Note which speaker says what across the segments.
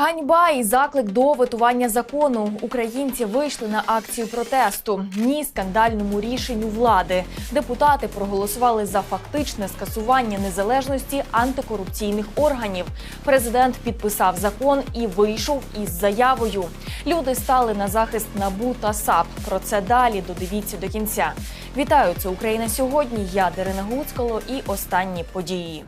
Speaker 1: Ганьба і заклик до витування закону. Українці вийшли на акцію протесту. Ні скандальному рішенню влади. Депутати проголосували за фактичне скасування незалежності антикорупційних органів. Президент підписав закон і вийшов із заявою. Люди стали на захист набу та САП. Про це далі додивіться до кінця. Вітаю, це Україна сьогодні. Я Дарина Гуцкало і останні події.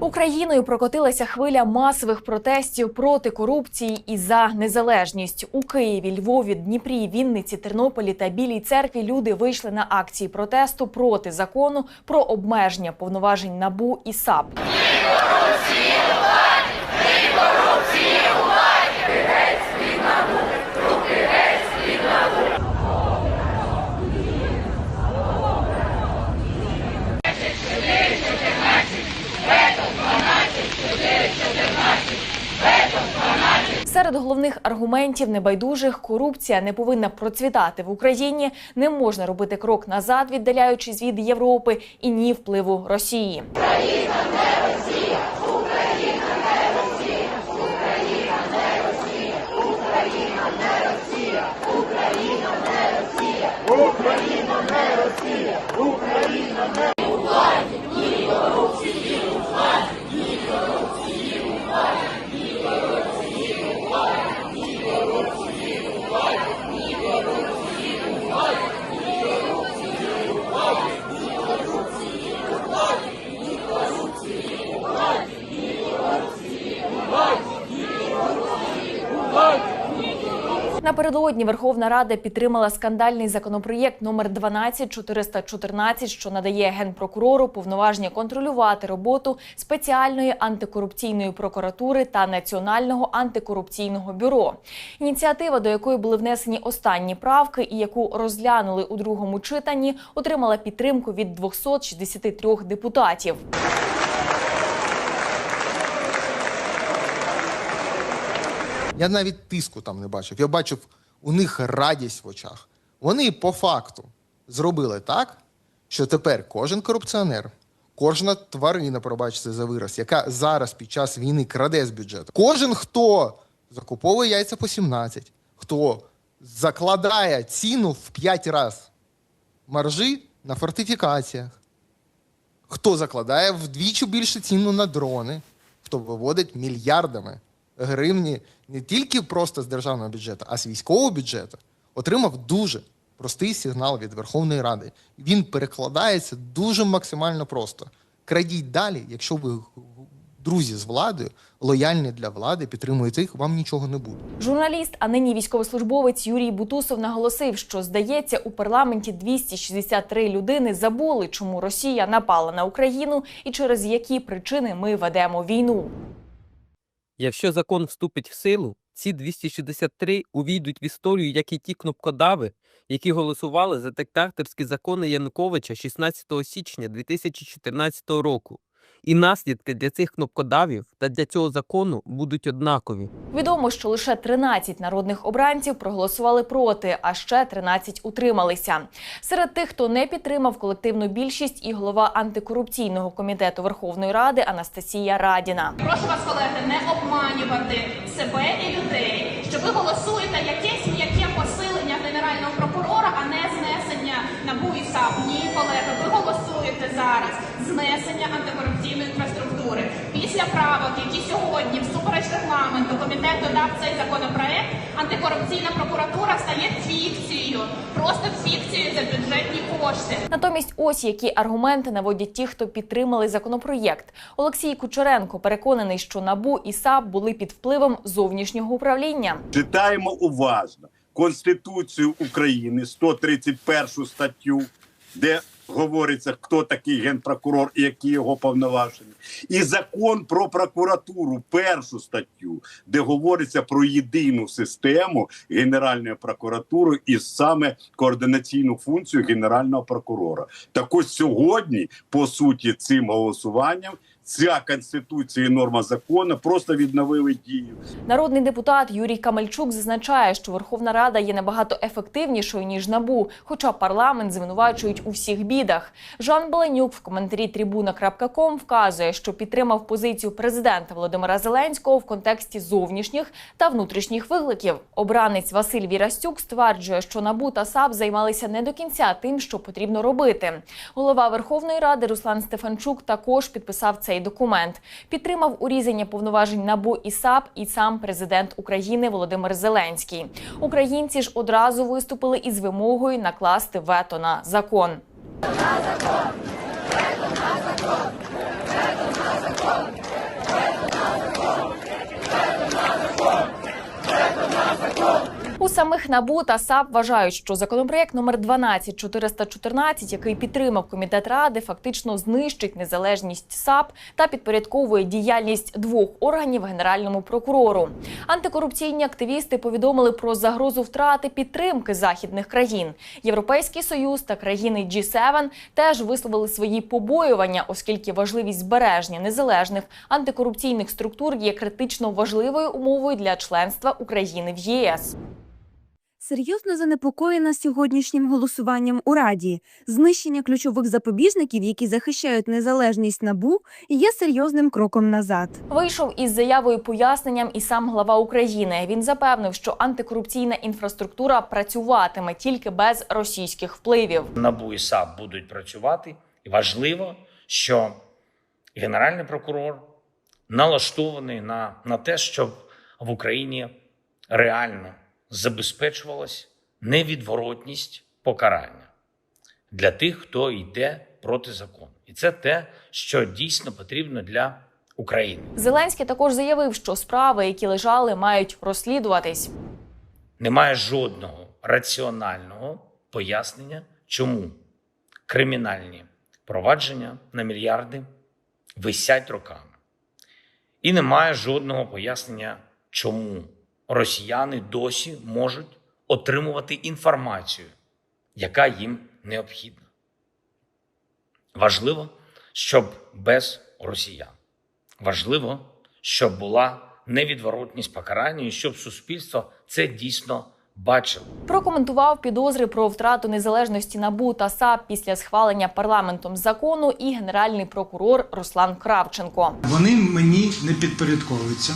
Speaker 1: Україною прокотилася хвиля масових протестів проти корупції і за незалежність у Києві, Львові, Дніпрі, Вінниці, Тернополі та Білій церкві. Люди вийшли на акції протесту проти закону про обмеження повноважень набу і САП. Серед головних аргументів небайдужих корупція не повинна процвітати в Україні. Не можна робити крок назад, віддаляючись від Європи і ні впливу Росії. Напередодні Верховна Рада підтримала скандальний законопроєкт номер 12414, що надає генпрокурору повноваження контролювати роботу спеціальної антикорупційної прокуратури та національного антикорупційного бюро. Ініціатива, до якої були внесені останні правки, і яку розглянули у другому читанні, отримала підтримку від 263 депутатів.
Speaker 2: Я навіть тиску там не бачив. Я бачив у них радість в очах. Вони по факту зробили так, що тепер кожен корупціонер, кожна тварина, пробачте за вираз, яка зараз під час війни краде з бюджету, кожен, хто закуповує яйця по 17, хто закладає ціну в 5 разів маржі на фортифікаціях, хто закладає вдвічі більше ціну на дрони, хто виводить мільярдами гривні не тільки просто з державного бюджету, а з військового бюджету, отримав дуже простий сигнал від Верховної Ради. Він перекладається дуже максимально просто. Крадіть далі, якщо ви друзі з владою, лояльні для влади, підтримуєте їх, вам нічого не буде.
Speaker 1: Журналіст, а нині військовослужбовець Юрій Бутусов наголосив, що здається, у парламенті 263 людини забули, чому Росія напала на Україну і через які причини ми ведемо війну.
Speaker 3: Якщо закон вступить в силу, ці 263 увійдуть в історію, як і ті кнопкодави, які голосували за диктаторські закони Януковича 16 січня 2014 року. І наслідки для цих кнопкодавів та для цього закону будуть однакові.
Speaker 1: Відомо, що лише 13 народних обранців проголосували проти, а ще 13 утрималися. Серед тих, хто не підтримав колективну більшість, і голова антикорупційного комітету Верховної Ради Анастасія Радіна.
Speaker 4: Прошу вас, колеги, не обманювати себе і людей, що ви голосуєте якесь м'яке посилення генерального прокурора, а не знесення НАБУ і САП. Ні, колеги, ви голосуєте зараз знесення антикорупційної інфраструктури. Після правок, які сьогодні всупереч регламенту комітет додав цей законопроект, антикорупційна прокуратура стає фікцією, просто фікцією за бюджетні кошти.
Speaker 1: Натомість, ось які аргументи наводять ті, хто підтримали законопроєкт. Олексій Кучеренко переконаний, що набу і САП були під впливом зовнішнього управління.
Speaker 5: Читаємо уважно Конституцію України, 131 статтю, де говориться, хто такий генпрокурор і які його повноваження, і закон про прокуратуру, першу статтю, де говориться про єдину систему Генеральної прокуратури і саме координаційну функцію генерального прокурора. Так ось сьогодні, по суті, цим голосуванням ця конституція і норма закону просто відновили дію.
Speaker 1: Народний депутат Юрій Камельчук зазначає, що Верховна Рада є набагато ефективнішою ніж набу, хоча парламент звинувачують у всіх бідах. Жан Беленюк в коментарі Трибуна.ком вказує, що підтримав позицію президента Володимира Зеленського в контексті зовнішніх та внутрішніх викликів. Обранець Василь Вірастюк стверджує, що набу та САП займалися не до кінця тим, що потрібно робити. Голова Верховної Ради Руслан Стефанчук також підписав цей документ. Підтримав урізання повноважень НАБУ і САП і сам президент України Володимир Зеленський. Українці ж одразу виступили із вимогою накласти вето на закон. У самих НАБУ та САП вважають, що законопроект номер 12414, який підтримав комітет ради, фактично знищить незалежність САП та підпорядковує діяльність двох органів генеральному прокурору. Антикорупційні активісти повідомили про загрозу втрати підтримки західних країн. Європейський союз та країни G7 теж висловили свої побоювання, оскільки важливість збереження незалежних антикорупційних структур є критично важливою умовою для членства України в ЄС.
Speaker 6: Серйозно занепокоєна сьогоднішнім голосуванням у Раді. Знищення ключових запобіжників, які захищають незалежність НАБУ, є серйозним кроком назад.
Speaker 1: Вийшов із заявою поясненням і сам глава України. Він запевнив, що антикорупційна інфраструктура працюватиме тільки без російських впливів.
Speaker 7: НАБУ і САП будуть працювати. І важливо, що Генеральний прокурор налаштований на, на те, щоб в Україні реально забезпечувалась невідворотність покарання для тих, хто йде проти закону. І це те, що дійсно потрібно для України.
Speaker 1: Зеленський також заявив, що справи, які лежали, мають розслідуватись.
Speaker 7: Немає жодного раціонального пояснення, чому кримінальні провадження на мільярди висять роками. І немає жодного пояснення, чому росіяни досі можуть отримувати інформацію, яка їм необхідна. Важливо, щоб без росіян. Важливо, щоб була невідворотність покарання і щоб суспільство це дійсно бачило.
Speaker 1: Прокоментував підозри про втрату незалежності НАБУ та САП після схвалення парламентом закону і генеральний прокурор Руслан Кравченко.
Speaker 8: Вони мені не підпорядковуються.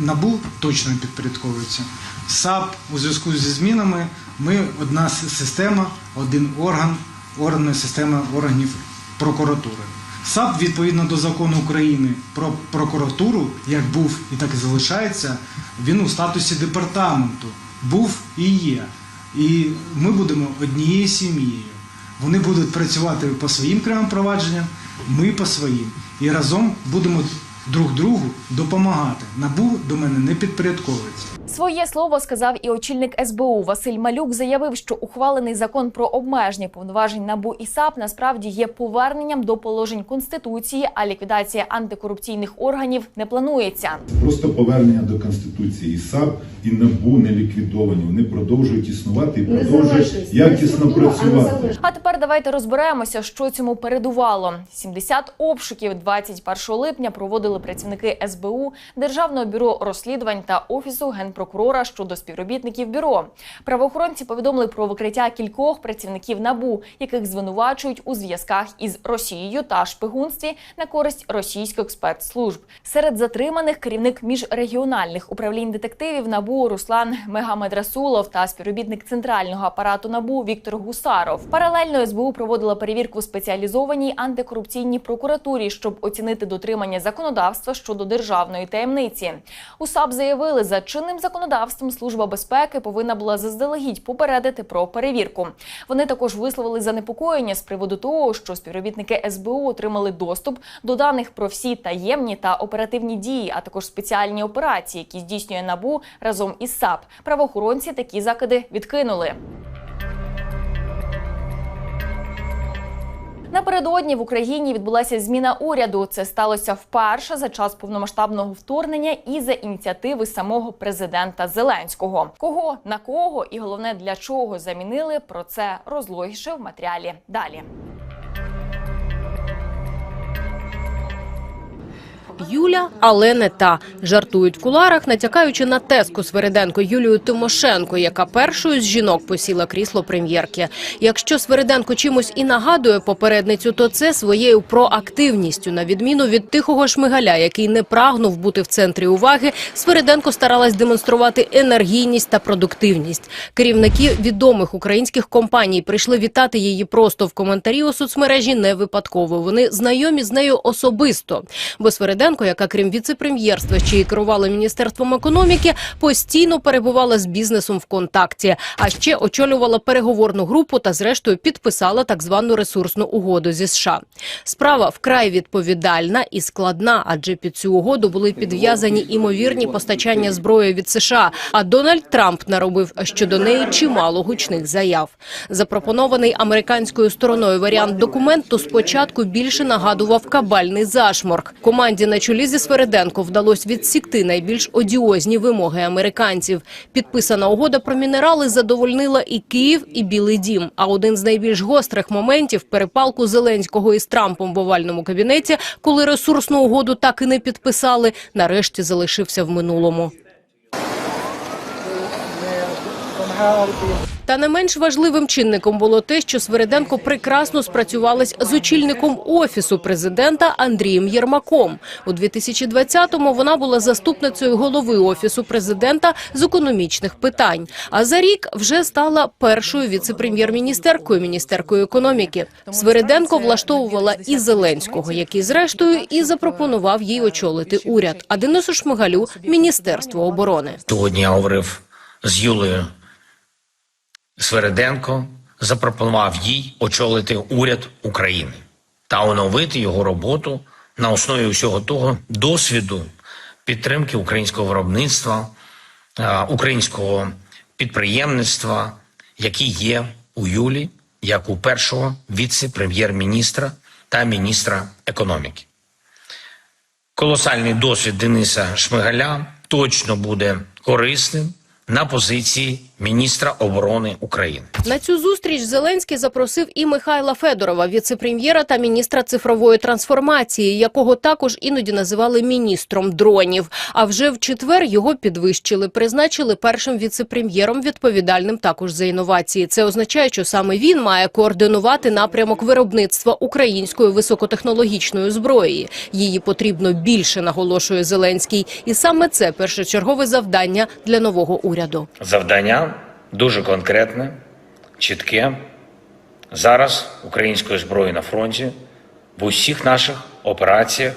Speaker 8: Набу точно підпорядковується. САП у зв'язку зі змінами ми одна система, один орган, органна система органів прокуратури. САП відповідно до закону України про прокуратуру, як був і так і залишається, він у статусі департаменту був і є. І ми будемо однією сім'єю. Вони будуть працювати по своїм кривим провадженням, ми по своїм. І разом будемо друг другу допомагати. Набу до мене не підпорядковується.
Speaker 1: Своє слово сказав і очільник СБУ Василь Малюк. Заявив, що ухвалений закон про обмеження повноважень НАБУ і САП насправді є поверненням до положень конституції, а ліквідація антикорупційних органів не планується.
Speaker 9: Просто повернення до конституції І САП і НАБУ не ліквідовані. Вони продовжують існувати і продовжують якісно працювати.
Speaker 1: А тепер давайте розберемося, що цьому передувало. 70 обшуків 21 липня проводили працівники СБУ, Державного бюро розслідувань та офісу генпрокурора щодо співробітників бюро. Правоохоронці повідомили про викриття кількох працівників набу, яких звинувачують у зв'язках із Росією та шпигунстві на користь російських спецслужб. Серед затриманих керівник міжрегіональних управлінь детективів набу Руслан Мегамедрасулов та співробітник центрального апарату набу Віктор Гусаров. Паралельно СБУ проводила перевірку спеціалізованій антикорупційній прокуратурі, щоб оцінити дотримання законодавства щодо державної таємниці. У САП заявили, за чинним законодавством служба безпеки повинна була заздалегідь попередити про перевірку. Вони також висловили занепокоєння з приводу того, що співробітники СБУ отримали доступ до даних про всі таємні та оперативні дії, а також спеціальні операції, які здійснює набу разом із САП. Правоохоронці такі закиди відкинули. Напередодні в Україні відбулася зміна уряду. Це сталося вперше за час повномасштабного вторгнення і за ініціативи самого президента Зеленського. Кого на кого і головне для чого замінили про це розлогіше в матеріалі далі.
Speaker 10: Юля, але не та. Жартують в куларах, натякаючи на тезку Свериденко Юлію Тимошенко, яка першою з жінок посіла крісло прем'єрки. Якщо Свериденко чимось і нагадує попередницю, то це своєю проактивністю. На відміну від тихого шмигаля, який не прагнув бути в центрі уваги, Свериденко старалась демонструвати енергійність та продуктивність. Керівники відомих українських компаній прийшли вітати її просто в коментарі у соцмережі не випадково. Вони знайомі з нею особисто. Бо Свериденко, яка крім віце-прем'єрства ще й керувала міністерством економіки, постійно перебувала з бізнесом в контакті, а ще очолювала переговорну групу та, зрештою, підписала так звану ресурсну угоду зі США. Справа вкрай відповідальна і складна, адже під цю угоду були підв'язані імовірні постачання зброї від США. А Дональд Трамп наробив щодо неї чимало гучних заяв. Запропонований американською стороною варіант документу спочатку більше нагадував кабальний зашморк. Команді на чолі зі Свериденко вдалося відсікти найбільш одіозні вимоги американців. Підписана угода про мінерали задовольнила і Київ, і Білий Дім. А один з найбільш гострих моментів перепалку Зеленського із Трампом в овальному кабінеті, коли ресурсну угоду так і не підписали, нарешті залишився в минулому. Та не менш важливим чинником було те, що Свериденко прекрасно спрацювалась з очільником офісу президента Андрієм Єрмаком. У 2020-му вона була заступницею голови офісу президента з економічних питань. А за рік вже стала першою віце-прем'єр-міністеркою, міністеркою економіки. Свериденко влаштовувала і Зеленського, який зрештою і запропонував їй очолити уряд. А Денису Шмигалю міністерство оборони.
Speaker 7: Сьогодні я говорив з Юлею Свериденко, запропонував їй очолити уряд України та оновити його роботу на основі усього того досвіду підтримки українського виробництва, е, українського підприємництва, який є у Юлі, як у першого віце-прем'єр-міністра та міністра економіки. Колосальний досвід Дениса Шмигаля точно буде корисним на позиції міністра оборони України.
Speaker 10: На цю зустріч Зеленський запросив і Михайла Федорова, віце-прем'єра та міністра цифрової трансформації, якого також іноді називали міністром дронів. А вже в четвер його підвищили, призначили першим віце-прем'єром, відповідальним також за інновації. Це означає, що саме він має координувати напрямок виробництва української високотехнологічної зброї. Її потрібно більше, наголошує Зеленський, і саме це першочергове завдання для нового уряду.
Speaker 7: Завдання дуже конкретне, чітке. Зараз української зброї на фронті в усіх наших операціях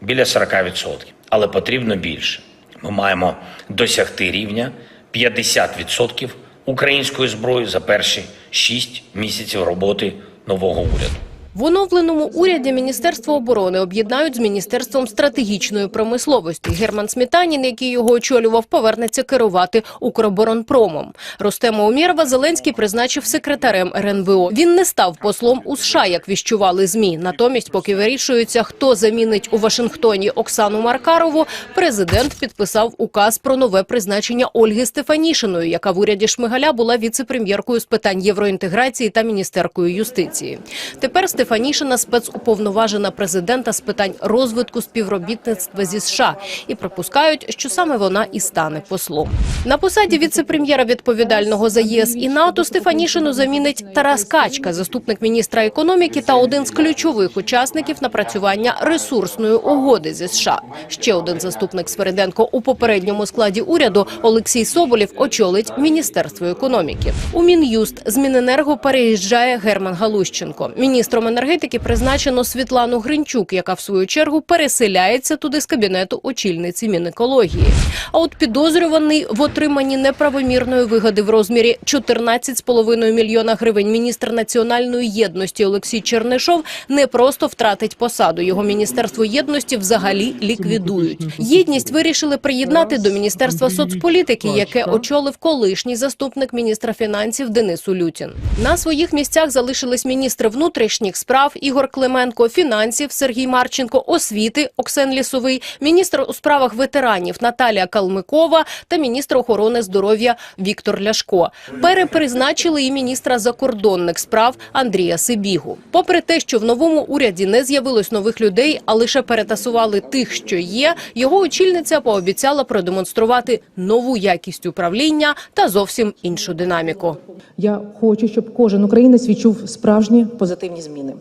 Speaker 7: біля 40%. Але потрібно більше. Ми маємо досягти рівня 50% української зброї за перші 6 місяців роботи нового уряду.
Speaker 10: В оновленому уряді Міністерство оборони об'єднають з Міністерством стратегічної промисловості. Герман Смітанін, який його очолював, повернеться керувати Укроборонпромом. Ростема Умєрова Зеленський призначив секретарем РНБО. Він не став послом у США, як віщували ЗМІ. Натомість, поки вирішується, хто замінить у Вашингтоні Оксану Маркарову, президент підписав указ про нове призначення Ольги Стефанішиної, яка в уряді Шмигаля була віце-прем'єркою з питань євроінтеграції та міністеркою юстиції. Тепер Стефанішина спецуповноважена президента з питань розвитку співробітництва зі США і припускають, що саме вона і стане послом. На посаді віце-прем'єра відповідального за ЄС і НАТО Стефанішину замінить Тарас Качка, заступник міністра економіки та один з ключових учасників напрацювання ресурсної угоди зі США. Ще один заступник Свериденко у попередньому складі уряду Олексій Соболєв очолить міністерство економіки. У мін'юст з Міненерго переїжджає Герман Галущенко. Міністром енергетики призначено Світлану Гринчук, яка в свою чергу переселяється туди з кабінету очільниці Мінекології. А от підозрюваний в отриманні неправомірної вигоди в розмірі 14,5 мільйона гривень міністр національної єдності Олексій Чернишов не просто втратить посаду. Його міністерство єдності взагалі ліквідують. Єдність вирішили приєднати до міністерства соцполітики, яке очолив колишній заступник міністра фінансів Денис Улютін. На своїх місцях залишились міністри внутрішніх справ Ігор Клименко, фінансів Сергій Марченко, освіти Оксен Лісовий, міністр у справах ветеранів Наталія Калмикова та міністр охорони здоров'я Віктор Ляшко. Перепризначили і міністра закордонних справ Андрія Сибігу. Попри те, що в новому уряді не з'явилось нових людей, а лише перетасували тих, що є, його очільниця пообіцяла продемонструвати нову якість управління та зовсім іншу динаміку.
Speaker 11: Я хочу, щоб кожен українець відчув справжні позитивні зміни.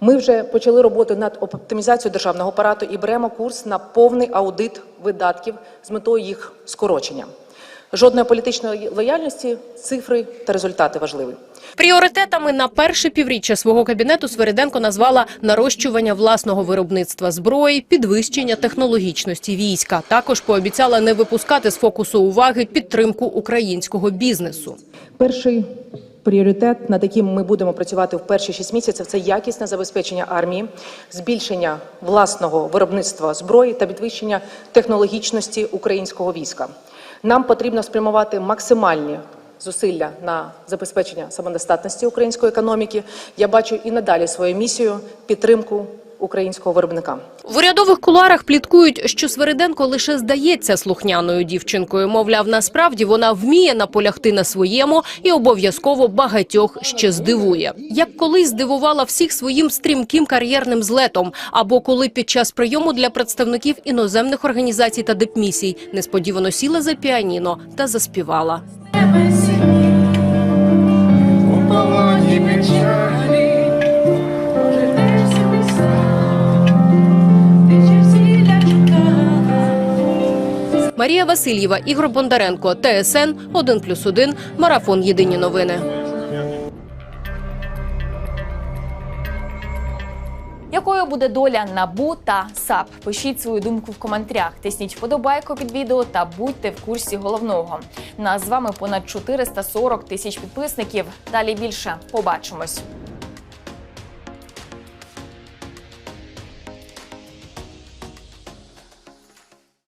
Speaker 11: Ми вже почали роботу над оптимізацією державного апарату і беремо курс на повний аудит видатків з метою їх скорочення. Жодної політичної лояльності, цифри та результати важливі.
Speaker 10: Пріоритетами на перше півріччя свого кабінету Свериденко назвала нарощування власного виробництва зброї, підвищення технологічності війська. Також пообіцяла не випускати з фокусу уваги підтримку українського бізнесу.
Speaker 11: Перший пріоритет, над яким ми будемо працювати в перші шість місяців, це якісне забезпечення армії, збільшення власного виробництва зброї та підвищення технологічності українського війська. Нам потрібно спрямувати максимальні зусилля на забезпечення самодостатності української економіки. Я бачу і надалі свою місію підтримку українського виробника.
Speaker 10: В урядових кулуарах пліткують, що Свериденко лише здається слухняною дівчинкою. Мовляв, насправді вона вміє наполягти на своєму і обов'язково багатьох ще здивує. Як колись здивувала всіх своїм стрімким кар'єрним злетом, або коли під час прийому для представників іноземних організацій та дипмісій несподівано сіла за піаніно та заспівала. Марія Васильєва, Ігор Бондаренко, ТСН 1+,1, Марафон Єдині новини.
Speaker 1: Якою буде доля НАБУ та САП? Пишіть свою думку в коментарях, тисніть вподобайку під відео та будьте в курсі головного. Нас з вами понад 440 тисяч підписників. Далі більше побачимось.